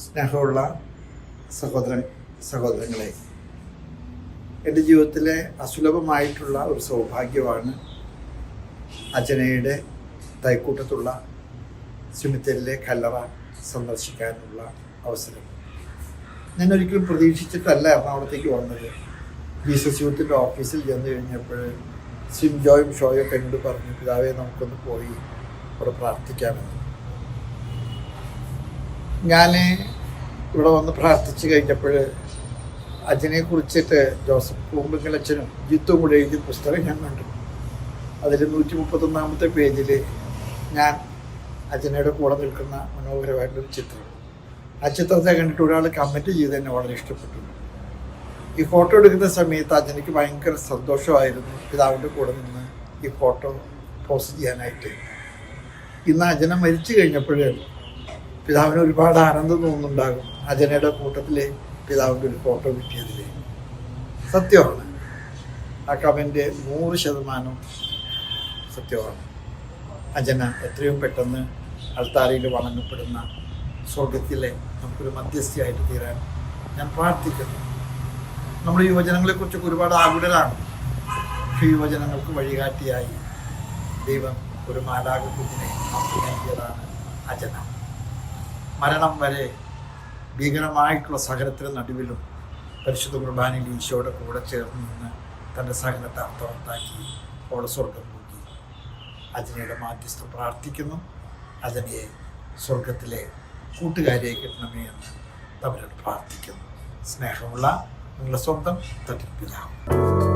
സ്നേഹമുള്ള സഹോദരൻ സഹോദരങ്ങളെ എന്റെ ജീവിതത്തിലെ അസുലഭമായിട്ടുള്ള ഒരു സൗഭാഗ്യമാണ് അജനയുടെ തൈക്കൂട്ടത്തുള്ള സിമിത്തലിലെ കല്ലറ സന്ദർശിക്കാനുള്ള അവസരം. ഞാൻ ഒരിക്കലും പ്രതീക്ഷിച്ചിട്ടല്ല എറണാകുളത്തേക്ക് വന്നത്. ജീസസ് യൂത്തിന്റെ ഓഫീസിൽ ചെന്ന് കഴിഞ്ഞപ്പോൾ സിം ജോയും ഷോയൊക്കെ എന്നോട് പറഞ്ഞു പിതാവെ നമുക്കൊന്ന് പോയി അവിടെ പ്രാർത്ഥിക്കാമെന്ന്. ഞാൻ ഇവിടെ വന്ന് പ്രാർത്ഥിച്ചു കഴിഞ്ഞപ്പോൾ അച്ഛനെ കുറിച്ചിട്ട് ജോസഫ് കൂമ്പിങ്ങളച്ഛനും ജിത്തും കൂടെ എഴുതിയ പുസ്തകം ഞാൻ കണ്ടു. അതിൽ നൂറ്റി മുപ്പത്തൊന്നാമത്തെ പേജിൽ ഞാൻ അച്ഛനയുടെ കൂടെ നിൽക്കുന്ന മനോഹരമായിട്ടൊരു ചിത്രം. ആ ചിത്രത്തെ കണ്ടിട്ട് ഒരാൾ കമന്റ് ചെയ്ത് എന്നെ വളരെ ഇഷ്ടപ്പെട്ടു. ഈ ഫോട്ടോ എടുക്കുന്ന സമയത്ത് അച്ഛനക്ക് ഭയങ്കര സന്തോഷമായിരുന്നു പിതാവിന്റെ കൂടെ നിന്ന് ഈ ഫോട്ടോ പോസ്റ്റ് ചെയ്യാനായിട്ട്. ഇന്ന് അജന മരിച്ചു കഴിഞ്ഞപ്പോൾ പിതാവിന് ഒരുപാട് ആനന്ദം തോന്നുന്നുണ്ടാകും. അജനയുടെ കൂട്ടത്തിൽ പിതാവിന്റെ ഒരു ഫോട്ടോ കിട്ടിയതിൽ സത്യമാണ്. ആ കമന്റ് നൂറ് ശതമാനം സത്യമാണ്. അജന എത്രയും പെട്ടെന്ന് അൾത്താരയിൽ വണങ്ങപ്പെടുന്ന സ്വർഗത്തിലെ നമുക്കൊരു മധ്യസ്ഥയായിട്ട് തീരാൻ ഞാൻ പ്രാർത്ഥിക്കുന്നു. നമ്മൾ യുവജനങ്ങളെക്കുറിച്ചൊക്കെ ഒരുപാട് ആകുലരാണ്. പക്ഷേ യുവജനങ്ങൾക്ക് വഴികാട്ടിയായി ദൈവം ഒരു മാലാകുട്ടിനെ നമുക്ക് നൽകിയതാണ് അജന മരണം വരെ ഭീകരമായിട്ടുള്ള സഹനത്തിന് നടുവിലും പരിശുദ്ധ കുർബാനയിൽ ഈശോയുടെ കൂടെ ചേർന്ന് നിന്ന് തന്റെ സഹനത്തെ അർത്ഥവത്താക്കി അവളെ സ്വർഗം നോക്കി. അജനയുടെ മാധ്യസ്ഥ പ്രാർത്ഥിക്കുന്നു. അജനയെ സ്വർഗത്തിലെ കൂട്ടുകാരിയെ കിട്ടണമേ എന്ന് തമ്മിലോട് പ്രാർത്ഥിക്കുന്നു. സ്നേഹമുള്ള നിങ്ങളുടെ സ്വന്തം തട്ടിപ്പിതാവ്